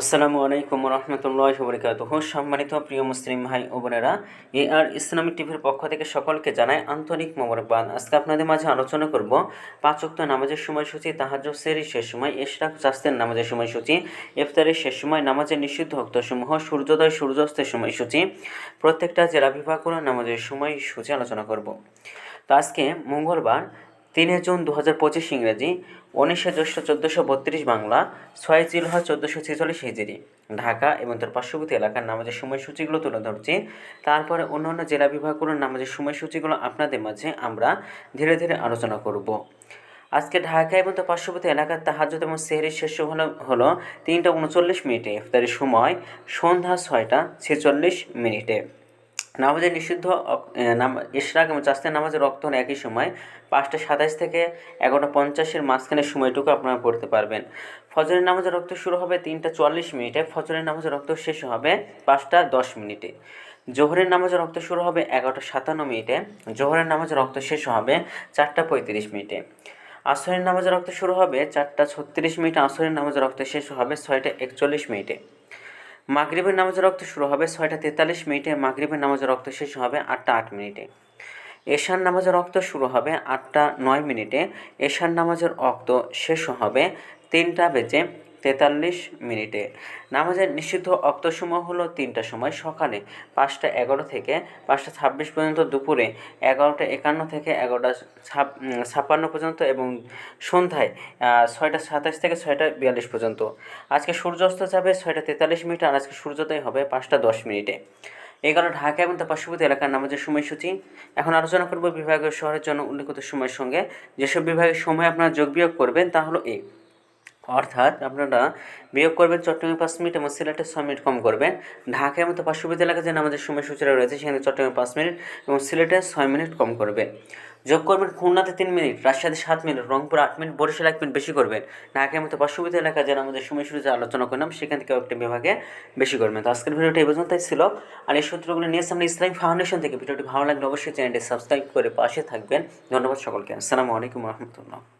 আসসালামু আলাইকুম রহমতুল্লাহ বরকাত সম্মানিত প্রিয় মুসলিম ভাই ও বোনেরা, এ আর ইসলামিক টিভির পক্ষ থেকে সকলকে জানাই আন্তরিক মোবারকবাদ। আজকে আপনাদের মাঝে আলোচনা করব পাঁচ ওয়াক্ত নামাজের সময়সূচি তাহাজ সেরি শেষ সময়, এশরাক চাস্তের নামাজের সময়সূচি, ইফতারের শেষ সময়, নামাজের নিষিদ্ধ ভক্তসমূহ, সূর্যোদয়, সূর্যাস্তের সময়সূচি, প্রত্যেকটা জেলা বিভাগগুলো নামাজের সময়সূচি আলোচনা করব। তো আজকে মঙ্গলবার তিনে জুন দু হাজার পঁচিশ ইংরেজি, উনিশে জ্যৈষ্ঠ চোদ্দোশো বত্রিশ বাংলা, ছয় জিলহ চোদ্দোশো ছেচল্লিশ হিজড়ি ঢাকা এবং তার পার্শ্ববর্তী এলাকার নামাজের সময়সূচিগুলো তুলে ধরছি। তারপরে অন্যান্য জেলা বিভাগগুলোর নামাজের সময়সূচিগুলো আপনাদের মাঝে আমরা ধীরে ধীরে আলোচনা করব। আজকে ঢাকা এবং তার পার্শ্ববর্তী এলাকার তাহাজত এবং সেহরির শেষ হলো হলো তিনটা উনচল্লিশ মিনিটে। ইফতারের সময় সন্ধ্যা ছয়টা ছেচল্লিশ মিনিটে। নামাজের নিষিদ্ধ ইশরাক এবং চাস্তের নামাজের রক্ত হলো একই সময় পাঁচটা সাতাশ থেকে এগারোটা পঞ্চাশের মাঝখানের সময়টুকু আপনারা পড়তে পারবেন। ফজরের নামাজের রক্ত শুরু হবে তিনটা চুয়াল্লিশ মিনিটে, ফজরের নামাজের রক্ত শেষ হবে পাঁচটা দশ মিনিটে। জোহরের নামাজের রক্ত শুরু হবে এগারোটা সাতান্ন মিনিটে, জোহরের নামাজের রক্ত শেষ হবে চারটা পঁয়ত্রিশ মিনিটে। আসরের নামাজের রক্ত শুরু হবে চারটা ছত্রিশ মিনিটে, আসরের নামাজের রক্ত শেষ হবে ছয়টা একচল্লিশ মিনিটে। মাগরিবের নামাজের রক্ত শুরু হবে ছয়টা তেতাল্লিশ মিনিটে, মাগরীবের নামাজের রক্ত শেষ হবে আটটা আট মিনিটে। এশার নামাজের রক্ত শুরু হবে আটটা নয় মিনিটে, এশার নামাজের রক্ত শেষ হবে তিনটা বেজে তেতাল্লিশ মিনিটে। নামাজের নিষিদ্ধ অক্তসমূহ হলো তিনটা সময় সকালে পাঁচটা এগারো থেকে পাঁচটা ছাব্বিশ পর্যন্ত দুপুরে এগারোটা একান্ন থেকে এগারোটা ছাপ- ছাপ্পান্ন পর্যন্ত এবং সন্ধ্যায় ছয়টা সাতাশ থেকে ছয়টা বিয়াল্লিশ পর্যন্ত। আজকে সূর্যাস্ত যাবে ছয়টা তেতাল্লিশ মিনিট আর আজকে সূর্যোদয় হবে পাঁচটা দশ মিনিটে। এই গেল ঢাকা এবং তার পার্শ্ববর্তী এলাকার নামাজের সময়সূচি। এখন আলোচনা করব বিভাগীয় শহরের জন্য উল্লেখিত সময়ের সঙ্গে। যেসব বিভাগের সময় আপনারা যোগ বিয়োগ করবেন তা হলো এই অর্থাৎ আপনারা বিয়োগ করবেন চট্টগ্রামে পাঁচ মিনিট এবং সিলেটে ছয় মিনিট কম করবেন। ঢাকার মতো পার্শ্ববর্তী এলাকায় যে নামাজের সময়সূচিরা রয়েছে, সেখানে চট্টগ্রামে পাঁচ মিনিট এবং সিলেটে ছয় মিনিট কম করবেন। যোগ করবেন খুলনাতে তিন মিনিট, রাজশাহীতে সাত মিনিট, রংপুর আট মিনিট, বরিশাল এক মিনিট বেশি করবেন। ঢাকার মতো পার্শ্ববর্তী এলাকায় যেন আমাদের সময়সূচি আলোচনা করলাম, সেখান থেকে একটি বিভাগে বেশি করবেন। তো আজকের ভিডিওটি এই পর্যন্তই ছিল। আর এই সূত্রগুলো নিয়ে সামনে ইসলামিক ফাউন্ডেশন থেকে। ভিডিওটি ভালো লাগলে অবশ্যই চ্যানেলটি সাবস্ক্রাইব করে পাশে থাকবেন। ধন্যবাদ সকলকে। আসসালামু আলাইকুম রহমতুল্লাহ।